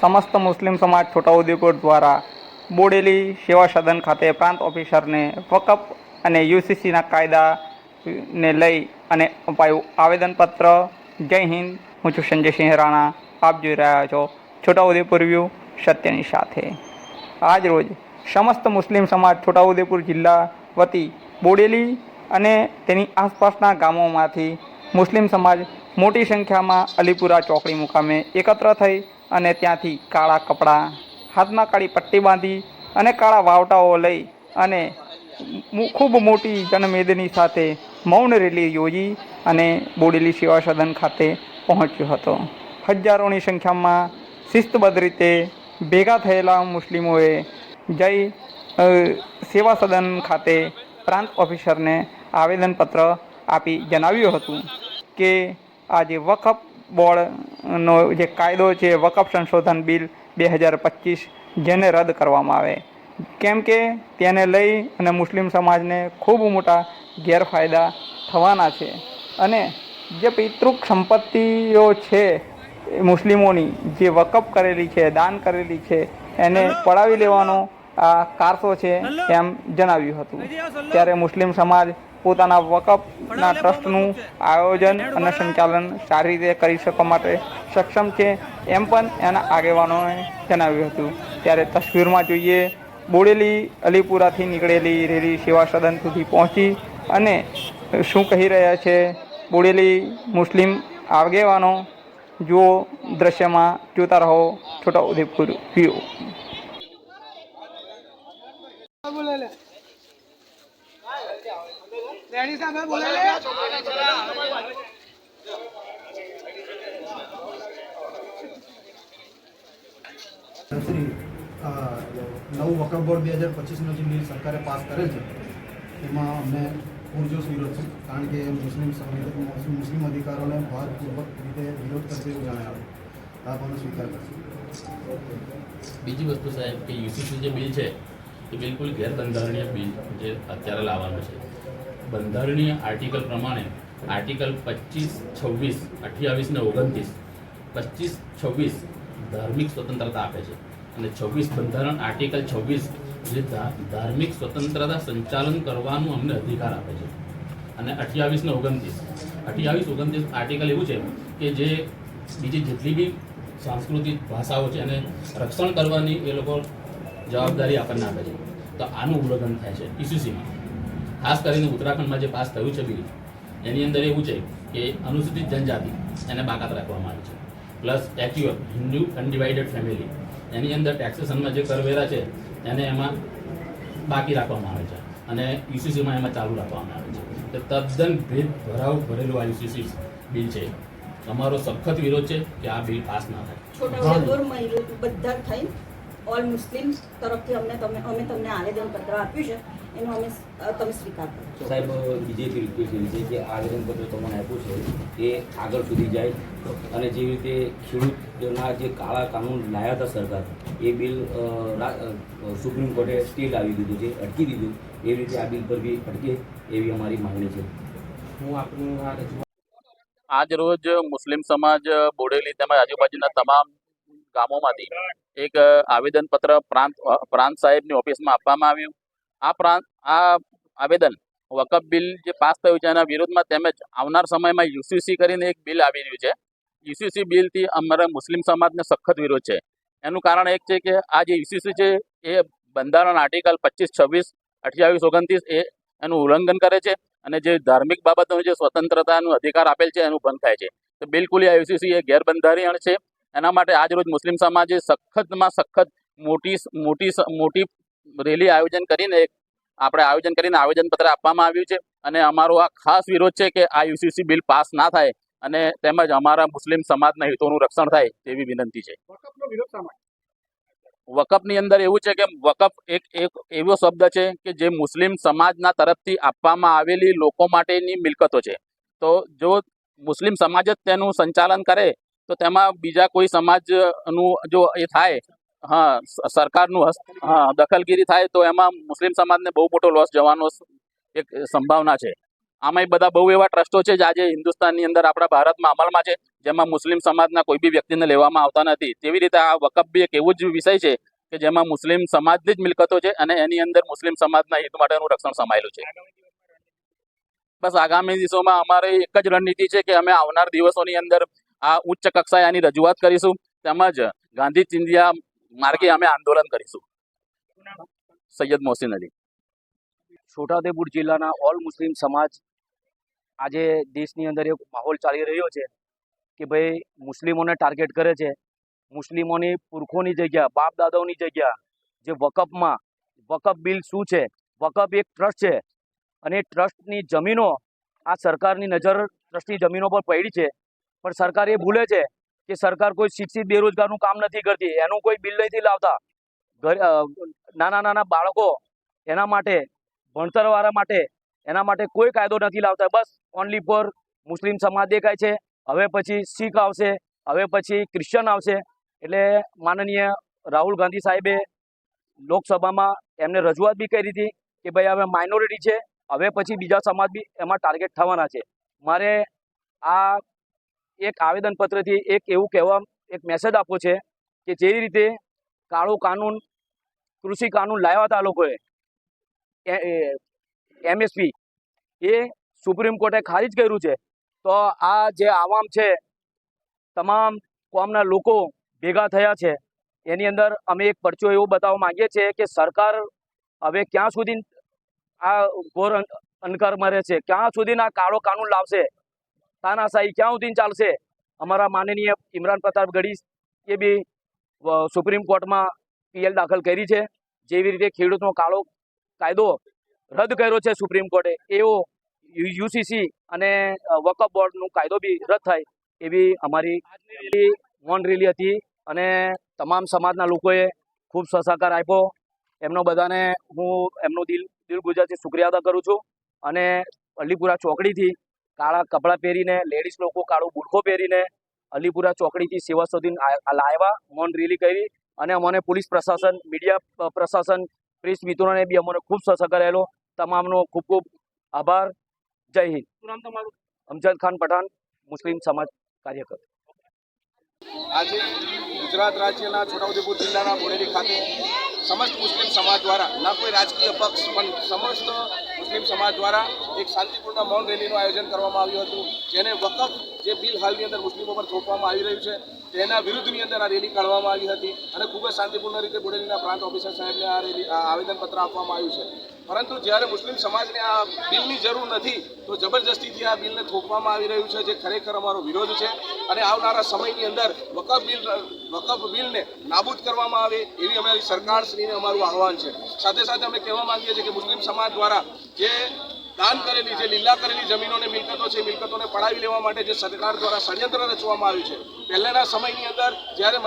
સમસ્ત મુસ્લિમ સમાજ છોટાઉદેપુર દ્વારા બોડેલી સેવા સદન ખાતે પ્રાંત ઓફિસરને વકફ અને યુસીસીના કાયદાને લઈ અને અપાયું આવેદનપત્ર. જય હિન્દ, હું છું સંજયસિંહ રાણા. આપ જોઈ રહ્યા છો છોટાઉદેપુર વ્યૂ સત્યની સાથે. આજ રોજ સમસ્ત મુસ્લિમ સમાજ છોટાઉદેપુર જિલ્લા વતી બોડેલી અને તેની આસપાસના ગામોમાંથી મુસ્લિમ સમાજ મોટી સંખ્યામાં અલીપુરા ચોકડી મુકામે એકત્ર થઈ અને ત્યાંથી કાળા કપડાં, હાથમાં કાળી પટ્ટી બાંધી અને કાળા વાવટાઓ લઈ અને ખૂબ મોટી જનમેદની સાથે મૌન રેલી યોજી અને બોડેલી સેવા સદન ખાતે પહોંચ્યો હતો. હજારોની સંખ્યામાં શિસ્તબદ્ધ રીતે ભેગા થયેલા મુસ્લિમોએ જઈ સેવા સદન ખાતે પ્રાંત ઓફિસરને આવેદનપત્ર આપી જણાવ્યું હતું કે આ જે વકફ બોર્ડનો જે કાયદો છે વકફ સંશોધન બિલ બે હજાર પચીસ જેને રદ કરવામાં આવે. કેમ કે તેને લઈ અને મુસ્લિમ સમાજને ખૂબ મોટા ગેરફાયદા થવાના છે. અને જે પિતૃક સંપત્તિઓ છે એ મુસ્લિમોની જે વકફ કરેલી છે દાન કરેલી છે એને પડાવી લેવાનો આ કારસો છે એમ જણાવ્યું હતું. ત્યારે મુસ્લિમ સમાજ પોતાના વકફના ટ્રસ્ટનું આયોજન અને સંચાલન સારી રીતે કરી શકવા માટે સક્ષમ છે એમ પણ એના આગેવાનોએ જણાવ્યું હતું. ત્યારે તસવીરમાં જોઈએ બોડેલી અલીપુરાથી નીકળેલી રેલી સેવા સદન સુધી પહોંચી અને શું કહી રહ્યા છે બોડેલી મુસ્લિમ આગેવાનો જુઓ દ્રશ્યમાં જોતા રહો છોટાઉદેપુર વ્યૂ બોલે લે ડેડી સામે બોલે લે. નવું વકફ બોર્ડ બે હજાર પચીસનો જે બિલ સરકારે પાસ કરેલ છે એમાં અમને પૂરજોશ વિરોધ છે કારણ કે મુસ્લિમ સંવિધાન મુસ્લિમ અધિકારોને ભારપૂર્વક રીતે વિરોધ કરશે એવું જણાવ્યું આપ આનો સ્વીકાર કરશો. બીજી વસ્તુ સાહેબ કે યુસીસી જે બિલ છે એ બિલકુલ ગેરબંધારણીય બિલ જે અત્યારે લાવવાનું છે. બંધારણીય આર્ટિકલ પ્રમાણે આર્ટિકલ પચીસ, છવ્વીસ, અઠ્યાવીસ ને ઓગણત્રીસ. પચીસ, છવ્વીસ ધાર્મિક સ્વતંત્રતા આપે છે. અને છવ્વીસ બંધારણ આર્ટિકલ છવ્વીસ જે ધાર્મિક સ્વતંત્રતા સંચાલન કરવાનું અમને અધિકાર આપે છે. અને અઠ્યાવીસ ને ઓગણત્રીસ. અઠ્યાવીસ, ઓગણત્રીસ આર્ટિકલ એવું છે કે જે બીજી જેટલી બી સાંસ્કૃતિક ભાષાઓ છે એને રક્ષણ કરવાની એ લોકો જવાબદારી આપણને આપે છે. તો આનું ઉલ્લંઘન થાય છે. ઈસીસીમાં. ખાસ કરીને ઉત્તરાખંડમાં જે પાસ થયું છે બિલ, એની અંદર એવું છે કે અનુસૂચિત જનજાતિ એને બાકાત રાખવામાં આવી છે. પ્લસ એક્યુઅર, હિન્દુ અનડિવાઇડેડ ફેમિલી, એની અંદર ટેક્સેશનમાં જે કરવેરા છે, એને એમાં બાકી રાખવામાં આવે છે અને યુસીસીમાં એમાં ચાલુ રાખવામાં આવે છે. તો તદ્દન ભેદ ભરાવ ભરેલું આ યુસીસી બિલ છે. અમારો સખત વિરોધ છે કે આ બિલ પાસ ના થાય. બધા થઈ ઓલ મુસ્લિમ તરફથી અમને તમે અમે તમને આવેદનપત્ર આપ્યું છે. એનો અમે તમે સ્વીકાર કરો. સાહેબ બીજેપી રિક્વેસ્ટ એવી છે કે આવેદનપત્ર તમને આપ્યું છે એ આગળ સુધી જાય. અને જેવી રીતે ખેડૂતના જે કાળા કાનૂન લાયા હતા સરકાર એ બિલ સુપ્રીમ કોર્ટે સ્ટે લાવી દીધું છે અટકી દીધું. એવી રીતે આ બિલ પર બી અટકે એવી અમારી માંગણી છે. હું આપનું આ રજૂઆત આજ રોજ મુસ્લિમ સમાજ બોડેલી તેમજ આજુબાજુના તમામ ગામોમાંથી એક આવેદનપત્ર પ્રાંત પ્રાંત સાહેબની ઓફિસમાં આપવામાં આવ્યું. આ પ્રાંત, આ આવેદન વકફ બિલ જે પાસ થયું છે એના વિરોધમાં તેમજ આવનાર સમયમાં યુસીસી કરીને એક બિલ આવી રહ્યું છે. યુસીસી બિલથી અમારા મુસ્લિમ સમાજને સખત વિરોધ છે. એનું કારણ એક છે કે આ જે યુસીસી છે એ બંધારણ આર્ટિકલ પચીસ, છવ્વીસ, અઠ્યાવીસ, ઓગણત્રીસ એ એનું ઉલ્લંઘન કરે છે અને જે ધાર્મિક બાબતનો જે સ્વતંત્રતાનો અધિકાર આપેલ છે એનું ભંગ થાય છે. તો બિલકુલ આ યુસીસી એ ગેરબંધારણ છે. એના માટે આજરોજ મુસ્લિમ સમાજે સખતમાં સખત મોટી મોટી મોટી રેલી આયોજન કરીને આપણે આયોજન કરીને આવેદનપત્ર આપવામાં આવ્યું છે અને અમારો આ ખાસ વિરોધ છે કે આ યુસીસી બિલ પાસ ના થાય અને તેમજ અમારા મુસ્લિમ સમાજના હિતોનું રક્ષણ થાય તેવી વિનંતી છે. વકફનો અંદર એવું છે કે વકફ એક એક એવો શબ્દ છે કે જે મુસ્લિમ સમાજના તરફથી આપવામાં આવેલી લોકો માટેની મિલકતો છે. તો જો મુસ્લિમ સમાજ જ તેનું સંચાલન કરે તો તેમાં બીજા કોઈ સમાજનું જો એ થાય, હા સરકારનું હા, દખલગીરી થાય, તો એમાં મુસ્લિમ સમાજને બહુ મોટો લોસ જવાનો એક સંભાવના છે. આમાંય બધા બહુ એવા ટ્રસ્ટો છે જે આજે હિન્દુસ્તાનની અંદર આપણા ભારતમાં અમલમાં છે, જેમાં મુસ્લિમ સમાજના કોઈ બી વ્યક્તિને લેવામાં આવતા નથી. તેવી રીતે આ વકફ બી એક એવું જ વિષય છે કે જેમાં મુસ્લિમ સમાજની જ મિલકતો છે અને એની અંદર મુસ્લિમ સમાજના હિત માટેનું રક્ષણ સમાયેલું છે. બસ આગામી દિવસોમાં અમારી એક જ રણનીતિ છે કે અમે આવનાર દિવસોની અંદર આ ઉચ્ચ કક્ષાએ આની રજૂઆત કરીશું. તેમજ ગાંધી ચિંધિયા માર્ગે અમે આંદોલન કરીશું. સૈયદ મોહસિન અલી. છોટાઉદેપુર જિલ્લાના ઓલ મુસ્લિમ સમાજ આજે દેશની અંદર એક માહોલ ચાલી રહ્યો છે કે ભાઈ મુસ્લિમોને ટાર્ગેટ કરે છે. મુસ્લિમોની પુરખોની જગ્યા બાપ દાદાઓની જગ્યા, જે વકફમાં, વકફ બિલ શું છે? વકફ એક ટ્રસ્ટ છે. અને ટ્રસ્ટની જમીનો આ સરકારની નજર, ટ્રસ્ટની જમીનો પર પડી છે. પણ સરકાર એ ભૂલે છે કે સરકાર કોઈ શિક્ષિત બેરોજગારનું કામ નથી કરતી. એનું કોઈ બિલ નથી લાવતા. નાના નાના બાળકો એના માટે, ભણતરવાળા માટે, એના માટે કોઈ કાયદો નથી લાવતા. બસ ઓનલી ફોર મુસ્લિમ સમાજ દેખાય છે. હવે પછી શીખ આવશે, હવે પછી ક્રિશ્ચન આવશે. એટલે માનનીય રાહુલ ગાંધી સાહેબે લોકસભામાં એમને રજૂઆત બી કરી હતી કે ભાઈ હવે માઇનોરિટી છે, હવે પછી બીજા સમાજ બી એમાં ટાર્ગેટ થવાના છે. મારે આ એક આવેદનપત્રથી એક એવું કહેવા, એક મેસેજ આપવો છે કે જે રીતે કાળું કાનૂન, કૃષિ કાનૂન લાવ્યા હતા લોકોએ એમએસપી, એ સુપ્રીમ કોર્ટે ખારીજ કર્યું છે. તો આ જે આવામ છે, તમામ કોમના લોકો ભેગા થયા છે. એની અંદર અમે એક પરચો એવો બતાવવા માંગીએ છીએ કે સરકાર હવે ક્યાં સુધી આ ઘોર અન- મરે રહેશે ક્યાં સુધી આ કાળો કાનૂન લાવશે? તાનાશાહી ક્યાં સુધી ચાલશે અમારા માનનીય ઇમરાન પ્રતાપ ગઢી એ બી સુપ્રીમ કોર્ટમાં પીએલ દાખલ કરી છે જેવી રીતે ખેડૂતનો કાળો કાયદો રદ કર્યો છે સુપ્રીમ કોર્ટે એવો યુસીસી અને વકફ બોર્ડનો કાયદો બી રદ થાય એવી અમારી મોન રેલી હતી અને તમામ સમાજના લોકોએ ખૂબ સહકાર આપ્યો। એમનો બધાને હું એમનો દિલ દિલ ગુજરાતી શુક્રિયા અદા કરું છું અને અલીપુરા ચોકડીથી કાળા કપડાં પહેરીને લેડીઝ લોકો કાળો બુરખો પહેરીને અલીપુરા ચોકડીથી સેવા સુધી લાવ્યા મૌન રેલી કરી અને અમને પોલીસ પ્રશાસન મીડિયા પ્રશાસન પ્રેસ મિત્રોને બી અમને ખૂબ સહકાર રહેલો તમામનો ખૂબ ખૂબ આભાર. જય હિન્દ. અમજદ ખાન પઠાણ મુસ્લિમ સમાજ કાર્યકર. આજે ગુજરાત રાજ્યના છોટાઉદેપુર જિલ્લાના બોડેલી ખાતે સમસ્ત મુસ્લિમ સમાજ દ્વારા, ના કોઈ રાજકીય પક્ષ, પણ સમસ્ત મુસ્લિમ સમાજ દ્વારા એક શાંતિપૂર્ણ મૌન રેલીનું આયોજન કરવામાં આવ્યું હતું, જેને વખત જે બિલ હાલની અંદર મુસ્લિમો પર થોપવામાં આવી રહ્યું છે, તેના વિરુદ્ધની અંદર આ રેલી કાઢવામાં આવી હતી અને ખૂબ જ શાંતિપૂર્ણ રીતે બુડેલીના પ્રાંત ઓફિસર સાહેબને આ રેલી આવેદનપત્ર આપવામાં આવ્યું છે. પરંતુ જ્યારે મુસ્લિમ સમાજને આ બિલની જરૂર નથી, તો જબરજસ્તીથી આ બિલને થોપવામાં આવી રહ્યું છે, જે ખરેખર અમારો વિરોધ છે. અને આવનારા સમયની અંદર વકફ બિલ, વકફ બિલને નાબૂદ કરવામાં આવે એવી અમારી સરકારશ્રીને અમારું આહવાન છે. સાથે સાથે અમે કહેવા માંગીએ છીએ કે મુસ્લિમ સમાજ દ્વારા જે દાન કરેલી જે લીલા કરેલી જમીનોને મિલકતો છે, મિલકતોને પડાવી લેવા માટે જે સરકાર દ્વારા ષડયંત્ર રચવામાં આવ્યું છે. પહેલાના સમયની અંદર જ્યારે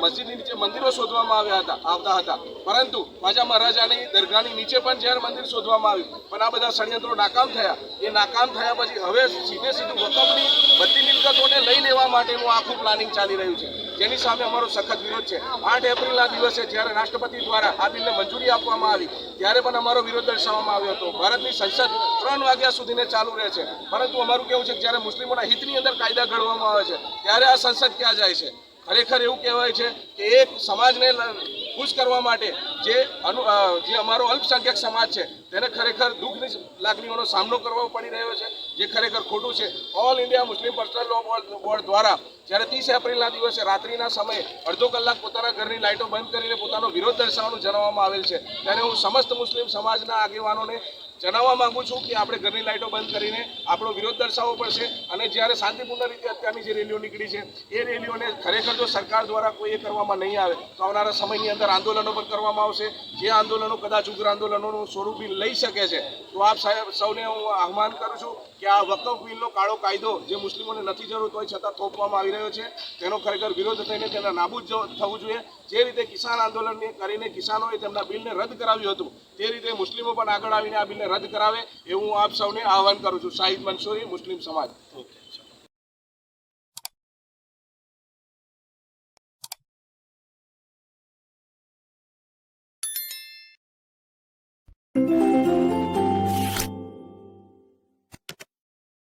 મસ્જિદની નીચે મંદિરો શોધવામાં આવ્યા હતા, આવતા હતા. પરંતુ રાજા મહારાજાની દરગાહની નીચે પણ જ્યારે મંદિર શોધવામાં આવ્યું, પણ આ બધા ષડયંત્રો નાકામ થયા. એ નાકામ થયા પછી હવે સીધે સીધું વકફની બધી મિલકતોને લઈ લેવા માટેનું આખું પ્લાનિંગ ચાલી રહ્યું છે. જેની સામે અમારો સખત વિરોધ છે. આઠ એપ્રિલના દિવસે જ્યારે રાષ્ટ્રપતિ દ્વારા આ બિલને મંજૂરી આપવામાં આવી, ત્યારે પણ અમારો વિરોધ દર્શાવવામાં આવ્યો હતો. ભારતની સંસદ ત્રણ વાગ્યા સુધીને ચાલુ રહે છે. પરંતુ અમારું કેવું છે કે જ્યારે મુસ્લિમોના હિતની અંદર કાયદા ઘડવામાં આવે છે, ત્યારે આ સંસદ ક્યાં જાય છે? ખરેખર એવું કહેવાય છે કે એક સમાજને ખુશ કરવા માટે જે અનુ જે અમારો અલ્પસંખ્યક સમાજ છે, તેને ખરેખર દુઃખની લાગણીઓનો સામનો કરવો પડી રહ્યો છે, જે ખરેખર ખોટું છે. All India Muslim personal law board દ્વારા જ્યારે ત્રીસ એપ્રિલના દિવસે રાત્રિના સમયે અડધો કલાક પોતાના ઘરની લાઇટો બંધ કરીને પોતાનો વિરોધ દર્શાવવાનું જણાવવામાં આવેલ છે. ત્યારે હું સમસ્ત મુસ્લિમ સમાજના આગેવાનોને જણાવવા માંગુ છું કે આપણે ઘરની લાઇટો બંધ કરીને આપણો વિરોધ દર્શાવવો પડશે અને જ્યારે શાંતિપૂર્ણ રીતે અત્યારની જે રેલીઓ નીકળી છે, એ રેલીઓને ખરેખર જો સરકાર દ્વારા કોઈ એ કરવામાં નહીં આવે, તો આવનારા સમયની અંદર આંદોલનો પણ કરવામાં આવશે. જે આંદોલનો કદાચ ઉગ્ર આંદોલનોનું સ્વરૂપ લઈ શકે છે, તો આપ સાહેબ સૌને હું આહ્વાન કરું છું કે આ વકફ બિલનો કાળો કાયદો જે મુસ્લિમોને નથી જરૂર હોય છતાં થોપવામાં આવી રહ્યો છે, તેનો ખરેખર વિરોધ થઈને તેના નાબૂદ થવું જોઈએ. જે રીતે કિસાન આંદોલનને કરીને કિસાનોએ તેમના બિલને રદ કરાવ્યું હતું, તે રીતે મુસ્લિમો પણ આગળ આવીને આ બિલને રદ કરાવે એવું હું આપ સૌને આહવાન કરું છું. શાહિદ મંસૂરી મુસ્લિમ સમાજ.